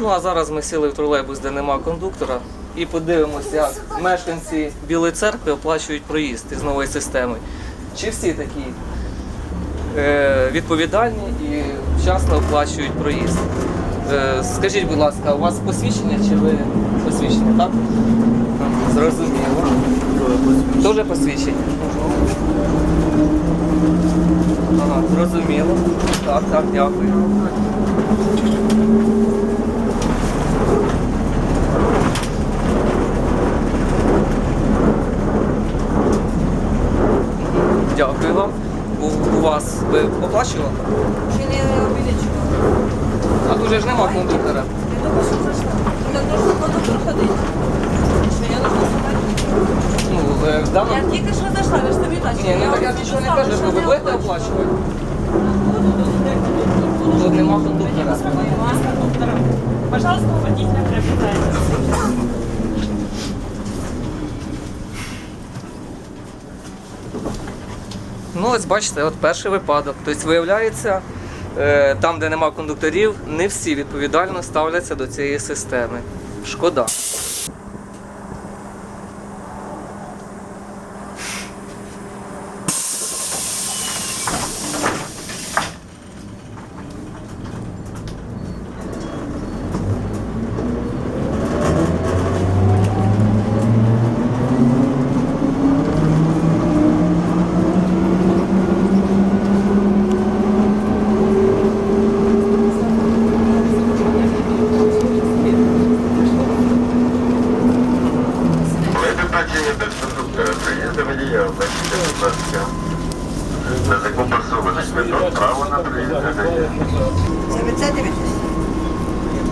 Ну а зараз ми сіли в тролейбус, де нема кондуктора, і подивимося, як мешканці Білої церкви оплачують проїзд із нової системи. Чи всі такі е, відповідальні і вчасно оплачують проїзд? Е, скажіть, будь ласка, у вас посвідчення чи ви посвідчення, так? Зрозуміло. Дуже посвідчення. Ага, зрозуміло. Так, так, дякую. Дякую вам. У, у вас ви оплачували? Ще не увеличила. А тут же ж нема кондуктора. Я что зашла. Ну так должен кондуктор ходить. Що я должна сюди? Ну, е, в даному... Я тільки що зайшла, ви ж тобі бачите. Ні, ну так я нічого не кажу, що ви будете оплачувати. Тут нема кондуктора. Пожалуйста, у водителя приобретайте. Ну, ось бачите, от перший випадок. Тобто, виявляється, е, там, де нема кондукторів, не всі відповідально ставляться до цієї системи. Шкода. Это значение без кондуктора приезда водія, обладнання, будь ласка. На закуп особи квиток, право на приїзд надає. Це ви це дивитесь?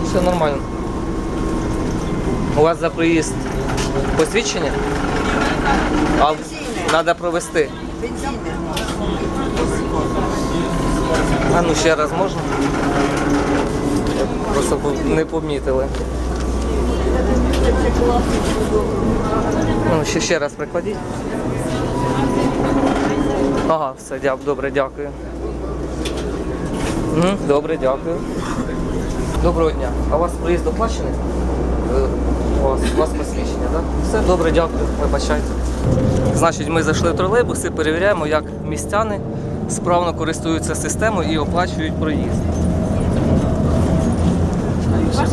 Все нормально. У вас за проїзд посвідчення? А треба провести. А ну ще раз можна? Просто не помітили. Ну, ще, ще раз прикладіть. Ага, все, дя- добре, дякую. Добре, дякую. Доброго дня. А у вас проїзд оплачений? Е, У вас, у вас посвідчення, так? Все, добре, дякую, вибачайте. Значить, ми зайшли в тролейбуси, перевіряємо, як містяни справно користуються системою і оплачують проїзд. Ваши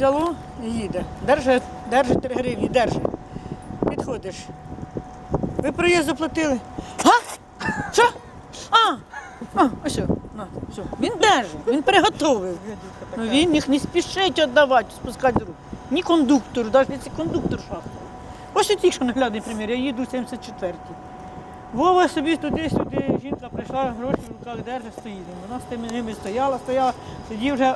взяло і їде. Держи, держи 3 гривні, держи. Підходиш. Ви проїзд заплатили. А? Що? А? А, ось, на, все. Він держить, він приготовив. Ну він їх не спішить віддавати, спускати руку. Ні кондуктору, навіть кондуктор шахта. Ось тільки що наглядний примір, я їду 74-й. Вова собі туди-сюди, жінка прийшла, гроші в руках держить, стоїть. Вона з тими ними стояла, стояла, тоді вже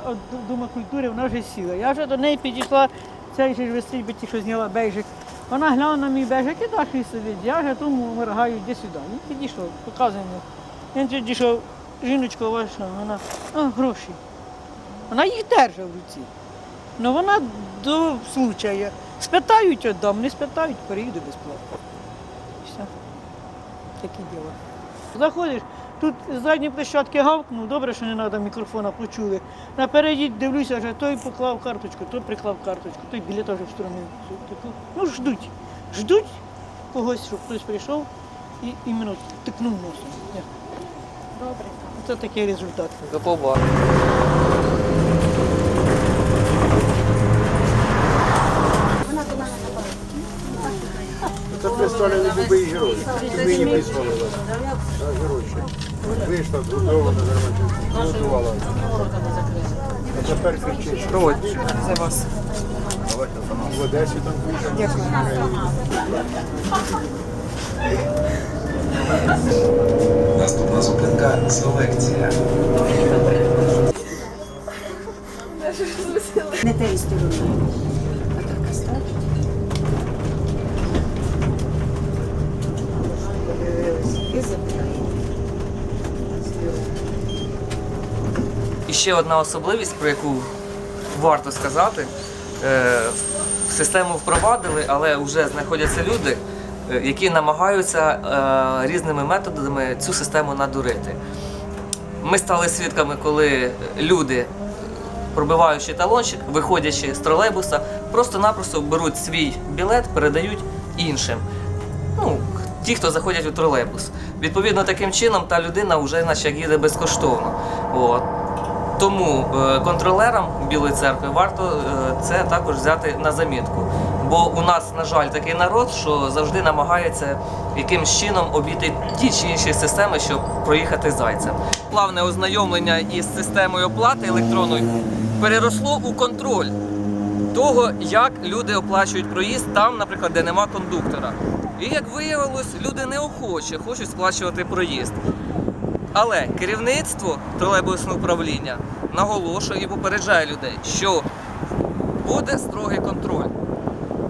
Дума культури, вона вже сіла. Я вже до неї підійшла, цей же висить, би ті, що зняла бейжик. Вона глянула на мій бейжик і далі сидить. Я вже тому моргаю, йди сюди. Він підійшов, показує мені. Він підійшов, жіночка ваша, вона, а, гроші. Вона їх держить в руці. Ну вона до случаю. Спитають віддам, не спитають, переїду безплатно. Такі діла. Заходиш, тут з задньої площадки гавкнув, добре, що не треба мікрофона, почули. Напереді дивлюся, вже той поклав карточку, той приклав карточку, той білет вже в сторону. Ну, ждуть. Ждуть когось, щоб хтось прийшов і іменно тикнув носом. Добре. Це такий результат. До побачення. Представили любий герой. І мені вас. Так, геройче. Вийшла, трудована, нормально. Готувала. А тепер кричить. Проводь. В Одесі там куча. Наступна зупинка селекція. Не тією стороною. А так оставь. І запитаємо. І ще одна особливість, про яку варто сказати. Е, систему впровадили, але вже знаходяться люди, е, які намагаються е, різними методами цю систему надурити. Ми стали свідками, коли люди, пробиваючи талончик, виходячи з тролейбуса, просто-напросто беруть свій білет, передають іншим. Ну, ті, хто заходять у тролейбус. Відповідно, таким чином та людина вже наче їде безкоштовно. От. Тому е, контролерам Білої церкви варто е, це також взяти на замітку. Бо у нас, на жаль, такий народ, що завжди намагається якимсь чином обійти ті чи інші системи, щоб проїхати зайцем. Плавне ознайомлення із системою оплати електронною переросло у контроль того, як люди оплачують проїзд там, наприклад, де нема кондуктора. І як виявилось, люди неохоче хочуть сплачувати проїзд. Але керівництво тролейбусного управління наголошує і попереджає людей, що буде строгий контроль.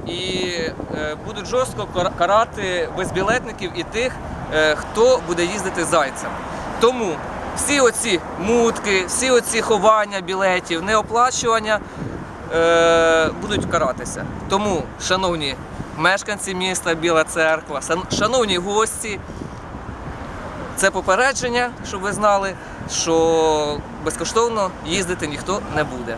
І е, будуть жорстко карати безбілетників і тих, е, хто буде їздити зайцем. Тому всі оці мутки, всі оці ховання білетів, неоплачування е, будуть каратися. Тому, шановні мешканці міста Біла Церква, шановні гості, це попередження, щоб ви знали, що безкоштовно їздити ніхто не буде.